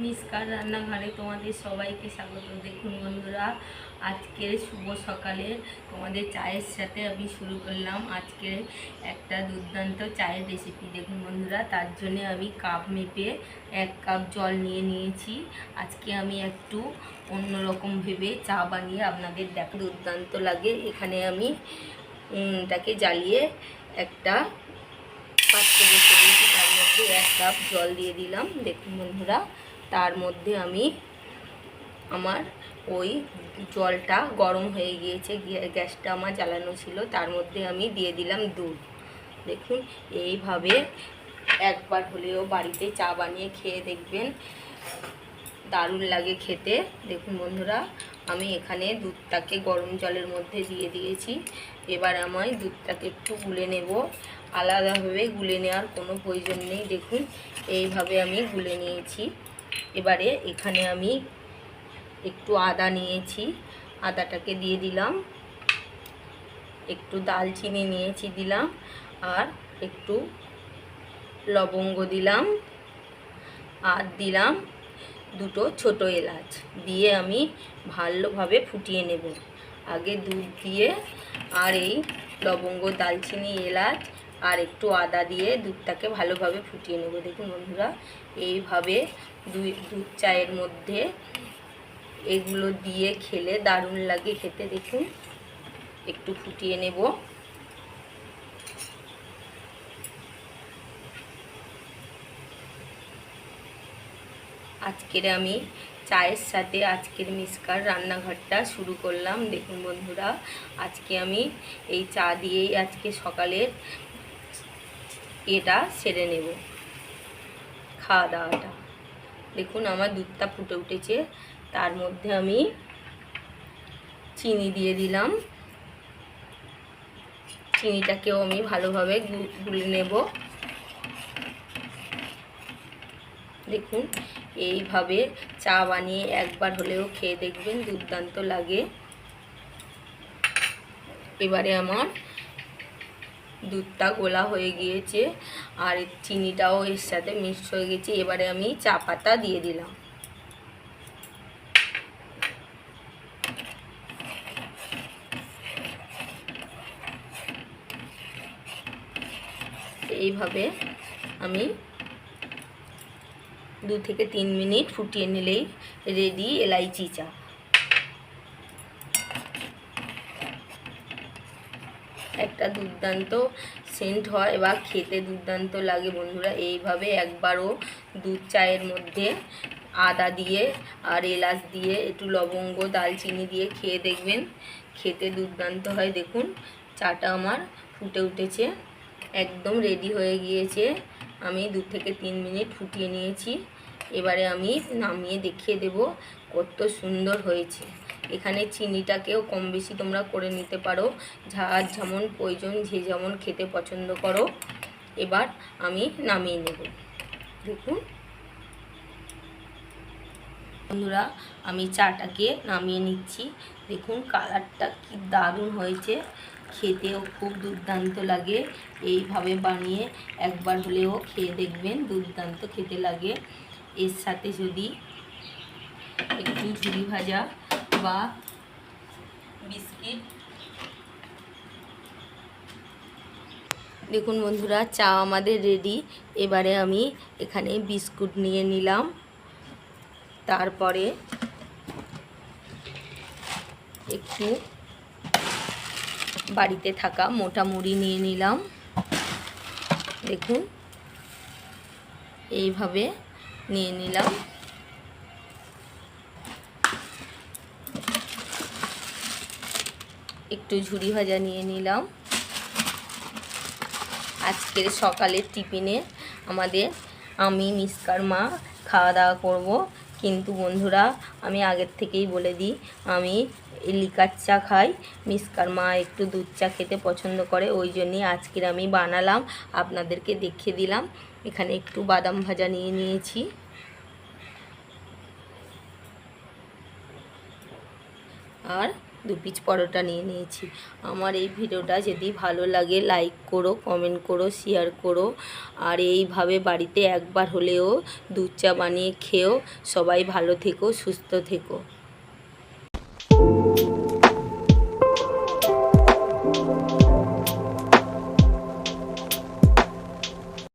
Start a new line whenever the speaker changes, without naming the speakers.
মিসকার রান্নাঘরে তোমাদের সবাইকে স্বাগত। দেখুন বন্ধুরা, আজকের শুভ সকালে তোমাদের চায়ের সাথে আমি শুরু করলাম আজকে একটা দুর্দান্ত চায়ের রেসিপি দেখুন বন্ধুরা, তার জন্য আমি কাপ মেপে এক কাপ জল নিয়ে নিয়েছি। আজকে আমি একটু অন্যরকম ভেবে চা বানিয়ে আপনাদের দেখ, দুর্দান্ত লাগে। এখানে আমি উনুনটাকে জ্বালিয়ে একটা পাত্র তার মধ্যে এক কাপ জল দিয়ে দিলাম। দেখুন বন্ধুরা তার মধ্যে আমি আমার ওই জলটা গরম হয়ে গিয়েছে, গ্যা- গ্যাসটা আমার জ্বালানো ছিল, তার মধ্যে আমি দিয়ে দিলাম দুধ। দেখুন, এইভাবে একবার হলেও বাড়িতে চা বানিয়ে খেয়ে দেখবেন, দারুণ লাগে খেতে। দেখুন বন্ধুরা, আমি এখানে দুধটাকে গরম জলের মধ্যে দিয়ে দিয়েছি। এবার আমায় দুধটাকে একটু গুলে নেব। আলাদাভাবে গুলে নেওয়ার কোনো প্রয়োজন নেই। দেখুন, এইভাবে আমি গুলে নিয়েছি। এবারে এখানে আমি একটু আদা নিয়েছি, আদাটাকে দিয়ে দিলাম। একটু দালচিনি নিয়েছি দিলাম আর একটু লবঙ্গ দিলাম আর দিলাম দুটো ছোট এলাচ দিয়ে আমি ভালোভাবে ফুটিয়ে নেব। আগে দুধ দিয়ে আর এই লবঙ্গ, দালচিনি, এলাচ আর একটু আদা দিয়ে দুধটাকে ভালোভাবে ফুটিয়ে নেব। দেখুন বন্ধুরা, এইভাবে দুই, দুধ চায়ের মধ্যে এগুলো দিয়ে খেলে দারুণ লাগে খেতে। দেখুন, একটু ফুটিয়ে নেব। আজকের আমি চায়ের সাথে আজকের মিসকার রান্নাঘরটা শুরু করলাম। দেখুন বন্ধুরা, আজকে আমি এই চা দিয়েই আজকে সকালের এটা সেরে নেব। খাওয়া দাওয়াটা। দেখুন আমার দুধটা ফুটে উঠেছে। তার মধ্যে আমি চিনি দিয়ে দিলাম। চিনিটাকেও আমি ভালোভাবে গুলে নেব। দেখুন, এইভাবে চা বানিয়ে একবার হলেও খেয়ে দেখবেন দুর্দান্ত লাগে। এবারে আমার দুধটা গোলা হয়ে গিয়েছে আর চিনিটাও এর সাথে মিক্স হয়ে গেছে। এবারে আমি চা পাতা দিয়ে দিলাম। এইভাবে আমি দু থেকে তিন মিনিট ফুটিয়ে নিলেই রেডি এলাইচি চা। একটা দুর্দান্ত সেন্ট হয় বা খেতে দুর্দান্ত লাগে বন্ধুরা। এইভাবে একবারও দুধ চায়ের মধ্যে আদা দিয়ে আর এলাচ দিয়ে, একটু লবঙ্গ দালচিনি দিয়ে খেয়ে দেখবেন। খেতে দুর্দান্ত হয়। দেখুন, চাটা আমার ফুটে উঠেছে, একদম রেডি হয়ে গিয়েছে। আমি দু থেকে তিন মিনিট ফুটিয়ে নিয়েছি। এবারে আমি নামিয়ে দেখিয়ে দেব কত সুন্দর হয়েছে। এখানে চিনিটাকেও কম বেশি তোমরা করে নিতে পারো। যার যেমন প্রয়োজন, যে যেমন খেতে পছন্দ করো। এবার আমি নামিয়ে নেব। দেখুন। বন্ধুরা, আমি চাটাকে নামিয়ে নিচ্ছি। দেখুন, কালারটা কি দারুণ হয়েছে। খেতেও খুব দুর্দান্ত লাগে। এইভাবে বানিয়ে একবার হলেও খেয়ে দেখবেন, দুর্দান্ত খেতে লাগে। এর সাথে যদি একটু ঝুড়ি ভাজা বা বিস্কিট। দেখুন বন্ধুরা, চা আমাদের রেডি এবারে আমি এখানে বিস্কুট নিয়ে নিলাম। তারপরে একটু বাড়িতে থাকা মোটা মুড়ি নিয়ে নিলাম। দেখুন, এইভাবে নিয়ে নিলাম। একটু ঝুড়ি ভাজা নিয়ে নিলাম। আজকের সকালের টিফিনে আমাদের আমি, মিসকার মা খাওয়া দাওয়া করব। কিন্তু বন্ধুরা, আমি আগের থেকেই বলে দিই, আমি লিকার চা খাই, মিসকার মা একটু দুধ চা খেতে পছন্দ করে, ওই জন্যই আজকের আমি বানালাম। আপনাদেরকে দেখিয়ে দিলাম। এখানে একটু বাদাম ভাজা নিয়ে নিয়েছি। আর দু পিচ পরোটা নিয়ে নিয়েছি। আমার এই ভিডিওটা যদি ভালো লাগে লাইক করো কমেন্ট করো শেয়ার করো। আর এইভাবে বাড়িতে একবার হলেও দুধ চা বানিয়ে খেয়েও সবাই ভালো থেকো, সুস্থ থেকো।